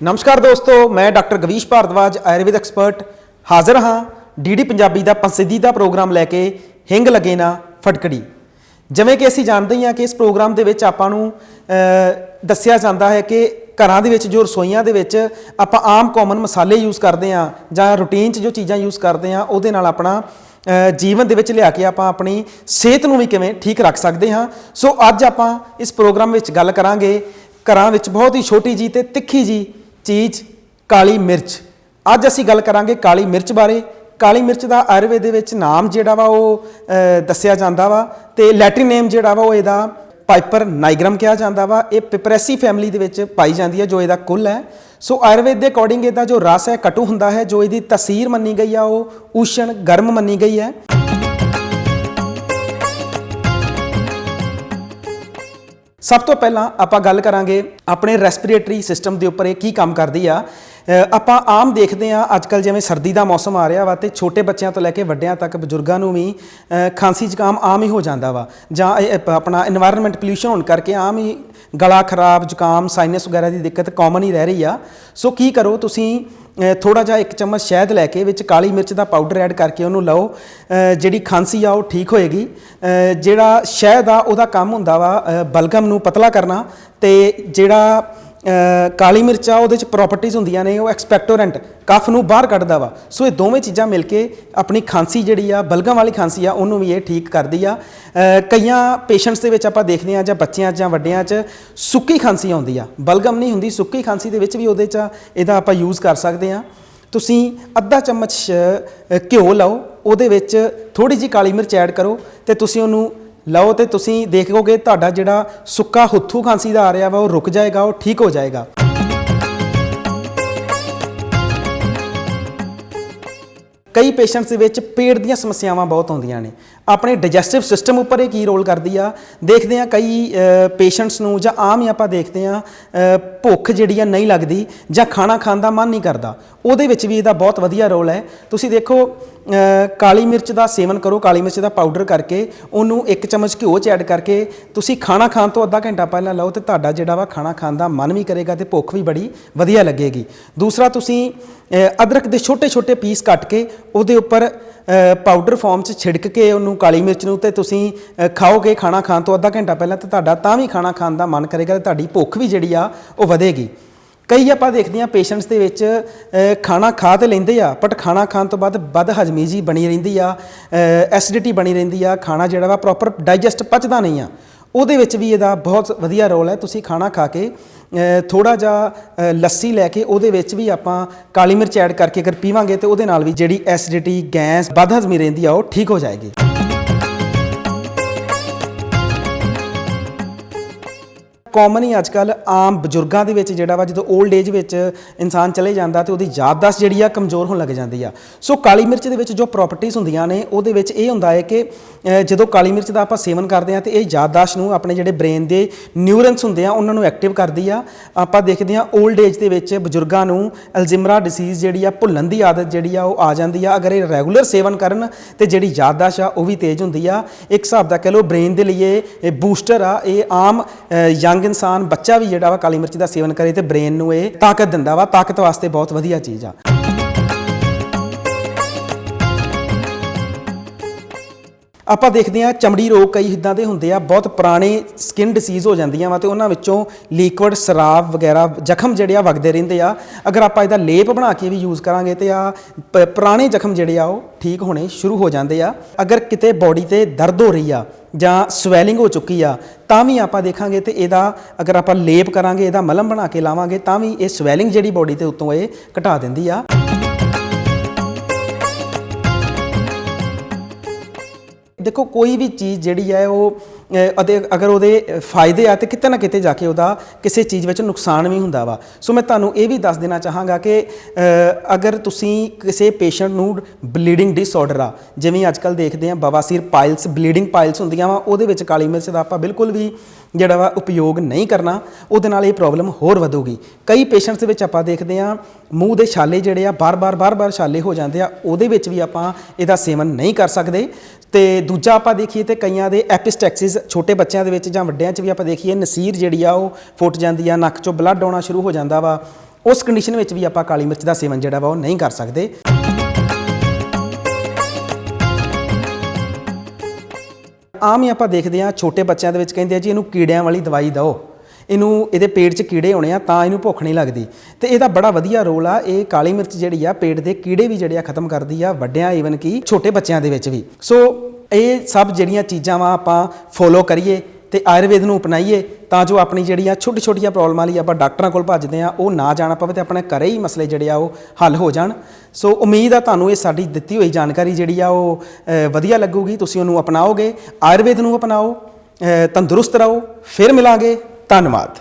ਨਮਸਕਾਰ ਦੋਸਤੋ, ਮੈਂ ਡਾਕਟਰ ਗਵੀਸ਼ ਭਾਰਦਵਾਜ, ਆਯੁਰਵੇਦ ਐਕਸਪਰਟ, ਹਾਜ਼ਰ ਹਾਂ ਡੀਡੀ ਪੰਜਾਬੀ ਦਾ ਪਸੰਦੀਦਾ ਪ੍ਰੋਗਰਾਮ ਲੈ ਕੇ ਹਿੰਗ ਲਗੇ ਨਾ ਫਟਕੜੀ। ਜਿਵੇਂ ਕਿ ਅਸੀਂ ਜਾਣਦੇ ਹੀ ਹਾਂ ਕਿ ਇਸ ਪ੍ਰੋਗਰਾਮ ਦੇ ਵਿੱਚ ਆਪਾਂ ਨੂੰ ਦੱਸਿਆ ਜਾਂਦਾ ਹੈ ਕਿ ਘਰਾਂ ਦੇ ਵਿੱਚ ਜੋ ਰਸੋਈਆਂ ਦੇ ਵਿੱਚ ਆਪਾਂ ਆਮ ਕਾਮਨ ਮਸਾਲੇ ਯੂਜ਼ ਕਰਦੇ ਹਾਂ ਜਾਂ ਰੂਟੀਨ 'ਚ ਜੋ ਚੀਜ਼ਾਂ ਯੂਜ਼ ਕਰਦੇ ਹਾਂ, ਉਹਦੇ ਨਾਲ ਆਪਣਾ ਜੀਵਨ ਦੇ ਵਿੱਚ ਲਿਆ ਕੇ ਆਪਾਂ ਆਪਣੀ ਸਿਹਤ ਨੂੰ ਵੀ ਕਿਵੇਂ ਠੀਕ ਰੱਖ ਸਕਦੇ ਹਾਂ। ਸੋ ਅੱਜ ਆਪਾਂ ਇਸ ਪ੍ਰੋਗਰਾਮ ਵਿੱਚ ਗੱਲ ਕਰਾਂਗੇ। ਘਰਾਂ ਵਿੱਚ ਬਹੁਤ ਹੀ ਛੋਟੀ ਜੀ ਤੇ ਤਿੱਖੀ ਜੀ ਚੀਜ਼, ਕਾਲੀ ਮਿਰਚ। ਅੱਜ ਅਸੀਂ ਗੱਲ ਕਰਾਂਗੇ ਕਾਲੀ ਮਿਰਚ ਬਾਰੇ। ਕਾਲੀ ਮਿਰਚ ਦਾ ਆਯੁਰਵੇਦ ਦੇ ਵਿੱਚ ਨਾਮ ਜਿਹੜਾ ਵਾ ਉਹ ਦੱਸਿਆ ਜਾਂਦਾ ਵਾ ਤੇ ਲੈਟਿਨ ਨੇਮ ਜਿਹੜਾ ਵਾ ਉਹ ਇਹਦਾ ਪਾਈਪਰ ਨਾਈਗਰਮ ਕਿਹਾ ਜਾਂਦਾ ਵਾ। ਇਹ ਪਿਪਰੈਸੀ ਫੈਮਿਲੀ ਦੇ ਵਿੱਚ ਪਾਈ ਜਾਂਦੀ ਹੈ ਜੋ ਇਹਦਾ ਕੁੱਲ ਹੈ। ਸੋ ਆਯੁਰਵੇਦ ਦੇ ਅਕੋਰਡਿੰਗ ਇਹਦਾ ਜੋ ਰਸ ਹੈ ਕਟੂ ਹੁੰਦਾ ਹੈ, ਜੋ ਇਹਦੀ ਤਸੀਰ ਮੰਨੀ ਗਈ ਆ ਉਹ ਉਸ਼ਣ ਗਰਮ ਮੰਨੀ ਗਈ ਹੈ। ਸਭ ਤੋਂ ਪਹਿਲਾਂ ਆਪਾਂ ਗੱਲ ਕਰਾਂਗੇ ਆਪਣੇ ਰੈਸਪੀਰੇਟਰੀ ਸਿਸਟਮ ਦੇ ਉੱਪਰ ਇਹ ਕੀ ਕੰਮ ਕਰਦੀ ਆ। ਆਪਾਂ ਆਮ ਦੇਖਦੇ ਆ ਅੱਜ ਕੱਲ ਜਿਵੇਂ ਸਰਦੀ ਦਾ ਮੌਸਮ ਆ ਰਿਹਾ ਵਾ ਤੇ ਛੋਟੇ ਬੱਚਿਆਂ ਤੋਂ ਲੈ ਕੇ ਵੱਡਿਆਂ ਤੱਕ ਬਜ਼ੁਰਗਾਂ ਨੂੰ ਵੀ ਖਾਂਸੀ ਜ਼ੁਕਾਮ ਆਮ ਹੀ ਹੋ ਜਾਂਦਾ ਵਾ। ਜਾਂ ਆਪਣਾ এনवायरमेंट ਪੋਲੂਸ਼ਨ ਹੋਣ ਕਰਕੇ ਆਮ ਹੀ ਗਲਾ ਖਰਾਬ, ਜ਼ੁਕਾਮ ਸਾਈਨਸ ਵਗੈਰਾ ਦੀ ਦਿੱਕਤ ਕਾਮਨ ਹੀ ਰਹਿ ਰਹੀ ਆ। ਸੋ ਕੀ ਕਰੋ ਤੁਸੀਂ ਥੋੜਾ ਜਿਹਾ ਇੱਕ ਚਮਚ ਸ਼ਹਿਦ ਲੈ ਕੇ ਵਿੱਚ ਕਾਲੀ ਮਿਰਚ ਦਾ ਪਾਊਡਰ ਐਡ ਕਰਕੇ ਉਹਨੂੰ ਲਓ। ਜਿਹੜੀ ਖਾਂਸੀ ਆ ਉਹ ਠੀਕ ਹੋਏਗੀ। ਜਿਹੜਾ ਸ਼ਹਿਦ ਆ ਉਹਦਾ ਕੰਮ ਹੁੰਦਾ ਵਾ ਬਲਗਮ ਨੂੰ ਪਤਲਾ ਕਰਨਾ ਤੇ ਜਿਹੜਾ ਕਾਲੀ ਮਿਰਚ ਆ ਉਹਦੇ ਚ ਪ੍ਰੋਪਰਟੀਆਂ ਹੁੰਦੀਆਂ ਨੇ, ਉਹ ਐਕਸਪੈਕਟੋਰੈਂਟ ਕਫ ਨੂੰ ਬਾਹਰ ਕੱਢਦਾ ਵਾ। ਸੋ ਇਹ ਦੋਵੇਂ ਚੀਜ਼ਾਂ ਮਿਲ ਕੇ ਆਪਣੀ ਖਾਂਸੀ ਜਿਹੜੀ ਆ ਬਲਗਮ ਵਾਲੀ ਖਾਂਸੀ ਆ, ਉਹਨੂੰ ਵੀ ਇਹ ਠੀਕ ਕਰਦੀ ਆ। ਕਈਆਂ ਪੇਸ਼ੈਂਟਸ ਦੇ ਵਿੱਚ ਆਪਾਂ ਦੇਖਦੇ ਆ ਜਾਂ ਬੱਚਿਆਂ 'ਚ ਜਾਂ ਵੱਡਿਆਂ 'ਚ ਸੁੱਕੀ ਖਾਂਸੀ ਆਉਂਦੀ ਆ। ਬਲਗਮ ਨਹੀਂ ਹੁੰਦੀ, ਸੁੱਕੀ ਖਾਂਸੀ ਦੇ ਵਿੱਚ ਵੀ ਉਹਦੇ 'ਚ ਇਹਦਾ ਆਪਾਂ ਯੂਜ਼ ਕਰ ਸਕਦੇ ਆ ਤੁਸੀਂ ਅੱਧਾ ਚਮਚ ਘਿਓ ਲਓ, ਉਹਦੇ ਵਿੱਚ ਥੋੜੀ ਜਿਹੀ ਕਾਲੀ ਮਿਰਚ ਐਡ ਕਰੋ ਤੇ ਤੁਸੀਂ ਉਹਨੂੰ ਲਓ ਤੇ ਤੁਸੀਂ ਦੇਖੋਗੇ ਤੁਹਾਡਾ ਜਿਹੜਾ ਸੁੱਕਾ ਹੁੱਥੂ ਖਾਂਸੀ ਦਾ ਆ ਰਿਹਾ ਵਾ, ਉਹ ਰੁਕ ਜਾਏਗਾ, ਉਹ ਠੀਕ ਹੋ ਜਾਏਗਾ। ਕਈ ਪੇਸ਼ੈਂਟਸ ਦੇ ਵਿੱਚ ਪੇਟ ਦੀਆਂ ਸਮੱਸਿਆਵਾਂ ਬਹੁਤ ਆਉਂਦੀਆਂ ਨੇ। ਆਪਣੇ ਡਾਈਜੈਸਟਿਵ ਸਿਸਟਮ ਉੱਪਰ ਇਹ ਕੀ ਰੋਲ ਕਰਦੀ ਆ? ਦੇਖਦੇ ਆ ਕਈ ਪੇਸ਼ੈਂਟਸ ਨੂੰ ਜਾਂ ਆਮ ਹੀ ਆਪਾਂ ਦੇਖਦੇ ਆ ਭੁੱਖ ਜਿਹੜੀ ਆ ਨਹੀਂ ਲੱਗਦੀ ਜਾਂ ਖਾਣਾ ਖਾਣ ਦਾ ਮਨ ਨਹੀਂ ਕਰਦਾ। ਉਹਦੇ ਵਿੱਚ ਵੀ ਇਹਦਾ ਬਹੁਤ ਵਧੀਆ ਰੋਲ ਹੈ। ਤੁਸੀਂ ਦੇਖੋ ਕਾਲੀ ਮਿਰਚ ਦਾ ਸੇਵਨ ਕਰੋ, ਕਾਲੀ ਮਿਰਚ ਦਾ ਪਾਊਡਰ ਕਰਕੇ, ਉਹਨੂੰ ਇੱਕ ਚਮਚ ਘਿਓ ਚ ਐਡ ਕਰਕੇ, ਤੁਸੀਂ ਖਾਣਾ ਖਾਣ ਤੋਂ ਅੱਧਾ ਘੰਟਾ ਪਹਿਲਾਂ ਲਓ ਤੇ ਤੁਹਾਡਾ ਜਿਹੜਾ ਵਾ ਖਾਣਾ ਖਾਣ ਦਾ ਮਨ ਵੀ ਕਰੇਗਾ ਤੇ ਭੁੱਖ ਵੀ ਬੜੀ ਵਧੀਆ ਲੱਗੇਗੀ। ਦੂਸਰਾ ਤੁਸੀਂ ਅਦਰਕ ਦੇ ਛੋਟੇ ਛੋਟੇ ਪੀਸ ਕੱਟ ਕੇ ਉਹਦੇ ਉੱਪਰ ਪਾਊਡਰ ਫਾਰਮ 'ਚ ਛਿੜਕ ਕੇ ਉਹਨੂੰ ਕਾਲੀ ਮਿਰਚ ਨੂੰ ਤੇ ਤੁਸੀਂ ਖਾਓਗੇ ਖਾਣਾ ਖਾਣ ਤੋਂ ਅੱਧਾ ਘੰਟਾ ਪਹਿਲਾਂ ਤੇ ਤੁਹਾਡਾ ਤਾਂ ਵੀ ਖਾਣਾ ਖਾਣ ਦਾ ਮਨ ਕਰੇਗਾ ਤੇ ਤੁਹਾਡੀ ਭੁੱਖ ਵੀ ਜਿਹੜੀ ਆ ਉਹ ਵਧੇਗੀ। ਕਈ ਆਪਾਂ ਦੇਖਦੇ ਹਾਂ ਪੇਸ਼ੈਂਟਸ ਦੇ ਵਿੱਚ ਖਾਣਾ ਖਾ ਤੇ ਲੈਂਦੇ ਆ ਬਟ ਖਾਣਾ ਖਾਣ ਤੋਂ ਬਾਅਦ ਵੱਧ ਹਜਮੀ ਜੀ ਬਣੀ ਰਹਿੰਦੀ ਆ ਐਸਿਡਿਟੀ ਬਣੀ ਰਹਿੰਦੀ ਆ, ਖਾਣਾ ਜਿਹੜਾ ਵਾ ਪ੍ਰੋਪਰ ਡਾਈਜੈਸਟ ਪਚਦਾ ਨਹੀਂ ਆ। ਉਹਦੇ ਵਿੱਚ ਵੀ ਇਹਦਾ ਬਹੁਤ ਵਧੀਆ ਰੋਲ ਹੈ। ਤੁਸੀਂ ਖਾਣਾ ਖਾ ਕੇ ਥੋੜਾ ਜਿਹਾ ਲੱਸੀ ਲੈ ਕੇ ਉਹਦੇ ਵਿੱਚ ਵੀ ਆਪਾਂ ਕਾਲੀ ਮਿਰਚ ਐਡ ਕਰਕੇ ਅਗਰ ਪੀਵਾਂਗੇ ਤੇ ਉਹਦੇ ਨਾਲ ਵੀ ਜਿਹੜੀ ਐਸਿਡਿਟੀ, ਗੈਸ ਵੱਧ ਹਜਮੀ ਰਹਿੰਦੀ ਆ, ਉਹ ਠੀਕ ਹੋ ਜਾਏਗੀ। ਕਾਮਨ ਹੀ ਅੱਜਕੱਲ ਆਮ ਬਜ਼ੁਰਗਾਂ ਦੇ ਵਿੱਚ ਜਿਹੜਾ ਵਾ, ਜਦੋਂ 올ਡ ਏਜ ਵਿੱਚ ਇਨਸਾਨ ਚਲੇ ਜਾਂਦਾ ਤੇ ਉਹਦੀ ਯਾਦਦਾਸ਼ਤ ਜਿਹੜੀ ਆ ਕਮਜ਼ੋਰ ਹੋਣ ਲੱਗ ਜਾਂਦੀ ਆ। ਸੋ ਕਾਲੀ ਮਿਰਚ ਦੇ ਵਿੱਚ ਜੋ ਪ੍ਰਾਪਰਟੀਆਂ ਹੁੰਦੀਆਂ ਨੇ, ਉਹਦੇ ਵਿੱਚ ਇਹ ਹੁੰਦਾ ਹੈ ਕਿ ਜਦੋਂ ਕਾਲੀ ਮਿਰਚ ਦਾ ਆਪਾਂ ਸੇਵਨ ਕਰਦੇ ਆ ਤੇ ਇਹ ਯਾਦਦਾਸ਼ਤ ਨੂੰ ਆਪਣੇ ਜਿਹੜੇ ਬ੍ਰੇਨ ਦੇ ਨਿਊਰਨਸ ਹੁੰਦੇ ਆ, ਉਹਨਾਂ ਨੂੰ ਐਕਟਿਵ ਕਰਦੀ ਆ। ਆਪਾਂ ਦੇਖਦੇ ਆ 올ਡ ਏਜ ਦੇ ਵਿੱਚ ਬਜ਼ੁਰਗਾਂ ਨੂੰ ਅਲਜ਼ੀਮਰਾ ਡਿਸੀਜ਼ ਜਿਹੜੀ ਆ, ਭੁੱਲਣ ਦੀ ਆਦਤ ਜਿਹੜੀ ਆ, ਉਹ ਆ ਜਾਂਦੀ ਆ। ਅਗਰ ਇਹ ਰੈਗੂਲਰ ਸੇਵਨ ਕਰਨ ਤੇ ਜਿਹੜੀ ਯਾਦਦਾਸ਼ਤ ਆ, ਉਹ ਵੀ ਤੇਜ਼ ਹੁੰਦੀ ਆ। ਇੱਕ ਹਿਸਾਬ ਦਾ ਕਹ ਲਓ ਬ੍ਰੇਨ ਦੇ ਲਈ ਇਹ ਬੂਸਟਰ ਆ, ਇਹ ਆਮ ਯੰਗ ਇਨਸਾਨ, ਬੱਚਾ ਵੀ ਜਿਹੜਾ ਵਾ ਕਾਲੀ ਮਿਰਚ ਦਾ ਸੇਵਨ ਕਰੇ ਤੇ ਬ੍ਰੇਨ ਨੂੰ ਇਹ ਤਾਕਤ ਦਿੰਦਾ ਵਾ, ਤਾਕਤ ਵਾਸਤੇ ਬਹੁਤ ਵਧੀਆ ਚੀਜ਼ ਆ। ਆਪਾਂ ਦੇਖਦੇ ਹਾਂ ਚਮੜੀ ਰੋਗ ਕਈ ਇਦਾਂ ਦੇ ਹੁੰਦੇ ਆ, ਬਹੁਤ ਪੁਰਾਣੇ ਸਕਿਨ ਡਿਸੀਜ਼ ਹੋ ਜਾਂਦੀਆਂ ਵਾ ਤੇ ਉਹਨਾਂ ਵਿੱਚੋਂ ਲਿਕਵਿਡ ਸਰਾਬ ਵਗੈਰਾ ਜ਼ਖਮ ਜਿਹੜੇ ਆ ਵਗਦੇ ਰਹਿੰਦੇ ਆ। ਅਗਰ ਆਪਾਂ ਇਹਦਾ ਲੇਪ ਬਣਾ ਕੇ ਵੀ ਯੂਜ਼ ਕਰਾਂਗੇ ਤੇ ਆ ਪ- ਪੁਰਾਣੇ ਜ਼ਖਮ ਜਿਹੜੇ ਆ ਉਹ ਠੀਕ ਹੋਣੇ ਸ਼ੁਰੂ ਹੋ ਜਾਂਦੇ ਆ। ਅਗਰ ਕਿਤੇ ਬਾਡੀ ਤੇ ਦਰਦ ਹੋ ਰਹੀ ਆ ਜਾਂ ਸਵੈਲਿੰਗ ਹੋ ਚੁੱਕੀ ਆ, ਤਾਂ ਵੀ ਆਪਾਂ ਦੇਖਾਂਗੇ ਤੇ ਇਹਦਾ ਅਗਰ ਆਪਾਂ ਲੇਪ ਕਰਾਂਗੇ, ਇਹਦਾ ਮਲਮ ਬਣਾ ਕੇ ਲਾਵਾਂਗੇ, ਤਾਂ ਵੀ ਇਹ ਸਵੈਲਿੰਗ ਜਿਹੜੀ ਬਾਡੀ ਤੇ ਉੱਤੋਂ ਇਹ ਘਟਾ ਦਿੰਦੀ ਆ। ਦੇਖੋ ਕੋਈ ਵੀ ਚੀਜ਼ ਜਿਹੜੀ ਹੈ ਉਹ ਅਤੇ ਅਗਰ ਉਹਦੇ ਫਾਇਦੇ ਆ ਤੇ ਕਿਤੇ ਨਾ ਕਿਤੇ ਜਾ ਕੇ ਉਹਦਾ ਕਿਸੇ ਚੀਜ਼ ਵਿੱਚ ਨੁਕਸਾਨ ਵੀ ਹੁੰਦਾ ਵਾ। ਸੋ ਮੈਂ ਤੁਹਾਨੂੰ ਇਹ ਵੀ ਦੱਸ ਦੇਣਾ ਚਾਹਾਂਗਾ ਕਿ ਅਗਰ ਤੁਸੀਂ ਕਿਸੇ ਪੇਸ਼ੈਂਟ ਨੂੰ ਬਲੀਡਿੰਗ ਡਿਸਆਰਡਰ ਆ, ਜਿਵੇਂ ਅੱਜ ਅੱਜਕੱਲ ਦੇਖਦੇ ਆ ਬਵਾਸੀਰ ਪਾਈਲਸ ਬਲੀਡਿੰਗ ਪਾਈਲਸ ਹੁੰਦੀਆਂ ਵਾ, ਉਹਦੇ ਵਿੱਚ ਕਾਲੀ ਮਿਰਚ ਦਾ ਆਪਾਂ ਬਿਲਕੁਲ ਵੀ ਜਿਹੜਾ ਵਾ ਉਪਯੋਗ ਨਹੀਂ ਕਰਨਾ, ਉਹਦੇ ਨਾਲ ਇਹ ਪ੍ਰੋਬਲਮ ਹੋਰ ਵਧੂਗੀ। ਕਈ ਪੇਸ਼ੈਂਟਸ ਦੇ ਵਿੱਚ ਆਪਾਂ ਦੇਖਦੇ ਆ, ਮੂੰਹ ਦੇ ਛਾਲੇ ਜਿਹੜੇ ਆ, ਬਾਰ-ਬਾਰ ਬਾਰ-ਬਾਰ ਛਾਲੇ ਹੋ ਜਾਂਦੇ ਆ, ਉਹਦੇ ਵਿੱਚ ਵੀ ਆਪਾਂ ਇਹਦਾ ਸੇਵਨ ਨਹੀਂ ਕਰ ਸਕਦੇ। ਤੇ ਦੂਜਾ ਆਪਾਂ ਦੇਖੀਏ ਤੇ ਕਈਆਂ ਦੇ ਐਪਿਸਟੈਕਸਿਸ ਛੋਟੇ ਬੱਚਿਆਂ ਦੇ ਵਿੱਚ ਜਾਂ ਵੱਡਿਆਂ 'ਚ ਵੀ ਆਪਾਂ ਦੇਖੀਏ, ਨਸੀਰ ਜਿਹੜੀ ਆ ਉਹ ਫੁੱਟ ਜਾਂਦੀ ਆ, ਨੱਕ 'ਚੋਂ ਬਲੱਡ ਆਉਣਾ ਸ਼ੁਰੂ ਹੋ ਜਾਂਦਾ ਵਾ। ਉਸ ਕੰਡੀਸ਼ਨ ਵਿੱਚ ਵੀ ਆਪਾਂ ਕਾਲੀ ਮਿਰਚ ਦਾ ਸੇਵਨ ਜਿਹੜਾ ਵਾ ਉਹ ਨਹੀਂ ਕਰ ਸਕਦੇ। ਆਮ ਹੀ ਆਪਾਂ ਦੇਖਦੇ ਹਾਂ ਛੋਟੇ ਬੱਚਿਆਂ ਦੇ ਵਿੱਚ ਕਹਿੰਦੇ ਆ ਜੀ, ਇਹਨੂੰ ਕੀੜਿਆਂ ਵਾਲੀ ਦਵਾਈ ਦਿਓ। ਇਹਨੂੰ, ਇਹਦੇ ਪੇਟ 'ਚ ਕੀੜੇ ਹੋਣੇ ਆ, ਤਾਂ ਇਹਨੂੰ ਭੁੱਖ ਨਹੀਂ ਲੱਗਦੀ। ਤੇ ਇਹਦਾ ਬੜਾ ਵਧੀਆ ਰੋਲ ਆ, ਇਹ ਕਾਲੀ ਮਿਰਚ ਜਿਹੜੀ ਆ, ਪੇਟ ਦੇ ਕੀੜੇ ਵੀ ਜਿਹੜੇ ਆ ਖਤਮ ਕਰਦੀ ਆ, ਵੱਡਿਆਂ ਈਵਨ ਕਿ ਛੋਟੇ ਬੱਚਿਆਂ ਦੇ ਵਿੱਚ ਵੀ। ਸੋ ਇਹ ਸਭ ਜਿਹੜੀਆਂ ਚੀਜ਼ਾਂ ਵਾ ਆਪਾਂ ਫੋਲੋ ਕਰੀਏ ਤੇ ਆਯੁਰਵੇਦ ਨੂੰ ਅਪਣਾਈਏ, ਤਾਂ ਜੋ ਆਪਣੀ ਜਿਹੜੀਆਂ ਛੋਟੀ ਛੋਟੀਆਂ ਪ੍ਰੋਬਲਮਾਂ ਲਈ ਆਪਾਂ ਡਾਕਟਰਾਂ ਕੋਲ ਭੱਜਦੇ ਆ, ਉਹ ਨਾ ਜਾਣਾ ਪਵੇ ਤੇ ਆਪਣੇ ਘਰੇ ਹੀ ਮਸਲੇ ਜਿਹੜੇ ਆ ਉਹ ਹੱਲ ਹੋ ਜਾਣ। ਸੋ ਉਮੀਦ ਆ ਤੁਹਾਨੂੰ ਇਹ ਸਾਡੀ ਦਿੱਤੀ ਹੋਈ ਜਾਣਕਾਰੀ ਜਿਹੜੀ ਆ ਉਹ ਵਧੀਆ ਲੱਗੂਗੀ, ਤੁਸੀਂ ਉਹਨੂੰ ਅਪਣਾਓਗੇ, ਆਯੁਰਵੇਦ ਨੂੰ ਅਪਣਾਓ ਤੰਦਰੁਸਤ ਰਹੋ, ਫਿਰ ਮਿਲਾਂਗੇ, ਧੰਨਵਾਦ।